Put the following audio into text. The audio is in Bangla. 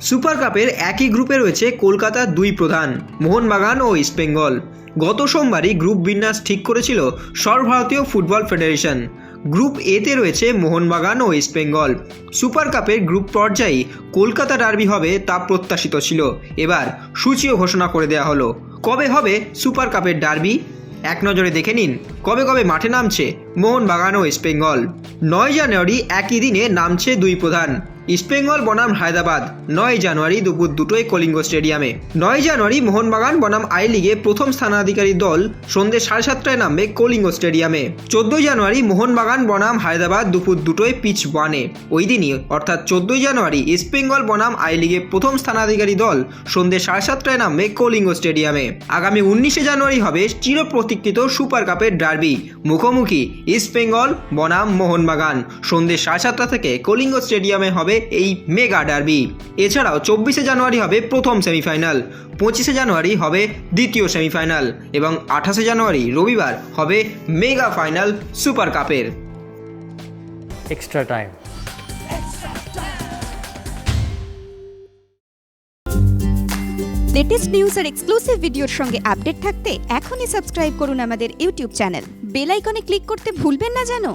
সুপার কাপের একই গ্রুপে রয়েছে কলকাতার দুই প্রধান, মোহনবাগান ও ইস্টবেঙ্গল গত সোমবারই গ্রুপ বিন্যাস ঠিক করেছিল সর্বভারতীয় ফুটবল ফেডারেশন। গ্রুপ এতে রয়েছে মোহনবাগান ও ইস্টবেঙ্গল সুপার কাপের গ্রুপ পর্যায়ে কলকাতা ডার্বি হবে তা প্রত্যাশিত ছিল। এবার সূচিও ঘোষণা করে দেওয়া হলো। কবে হবে সুপার কাপের ডার্বি? এক নজরে দেখে নিন, কবে কবে মাঠে নামছে মোহনবাগান ও ইস্টবেঙ্গল নয় জানুয়ারি একই দিনে নামছে দুই প্রধান ইস্টবেঙ্গল বনাম হায়দ্রাবাদ, নয় জানুয়ারি দুপুর দুটোয় কলিঙ্গ স্টেডিয়ামে। নয় জানুয়ারি মোহনবাগান বনাম আই লিগে প্রথম স্থানাধিকারী দল সন্ধ্যে সাড়ে সাতটায় নামবে কলিঙ্গ স্টেডিয়ামে। চোদ্দই জানুয়ারি মোহনবাগান বনাম হায়দ্রাবাদ দুপুর দুটোয় পিচ ওয়ানে। ওই দিনই, অর্থাৎ চোদ্দই জানুয়ারি ইস্টবেঙ্গল বনাম আই লিগে প্রথম স্থানাধিকারী দল সন্ধ্যে সাড়ে সাতটায় নামবে কলিঙ্গ স্টেডিয়ামে। আগামী উনিশে জানুয়ারি হবে চিরপ্রতীক্ষিত সুপার কাপের ডার্বি। মুখোমুখি ইস্টবেঙ্গল বনাম মোহনবাগান। সন্ধ্যে সাড়ে সাতটা থেকে কলিঙ্গ স্টেডিয়ামে হবে এই মেগা ডার্বি। এছাড়াও চব্বিশে জানুয়ারি হবে প্রথম সেমিফাইনাল পঁচিশে জানুয়ারি হবে দ্বিতীয় সেমিফাইনাল এবং আঠাশে জানুয়ারি রবিবার হবে মেগা ফাইনাল সুপার কাপের। Extra time. লেটেস্ট নিউজ আর এক্সক্লুসিভ ভিডিওর সঙ্গে আপডেট থাকতে এখনই সাবস্ক্রাইব করুন আমাদের ইউটিউব চ্যানেল বেল আইকনে ক্লিক করতে ভুলবেন না জানো